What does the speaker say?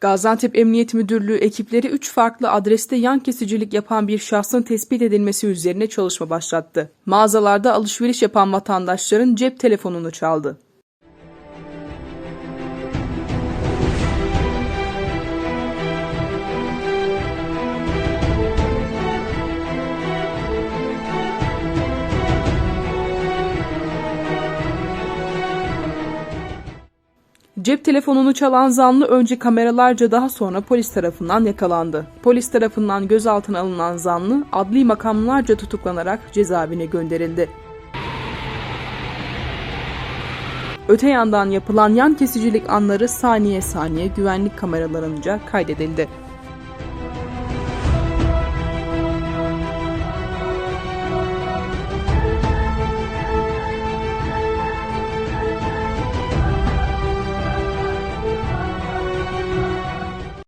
Gaziantep Emniyet Müdürlüğü ekipleri 3 farklı adreste yan kesicilik yapan bir şahsın tespit edilmesi üzerine çalışma başlattı. Mağazalarda alışveriş yapan vatandaşların cep telefonunu çaldı. Cep telefonunu çalan zanlı önce kameralarca daha sonra polis tarafından yakalandı. Polis tarafından gözaltına alınan zanlı adli makamlarca tutuklanarak cezaevine gönderildi. Öte yandan yapılan yan kesicilik anları saniye saniye güvenlik kameralarınca kaydedildi.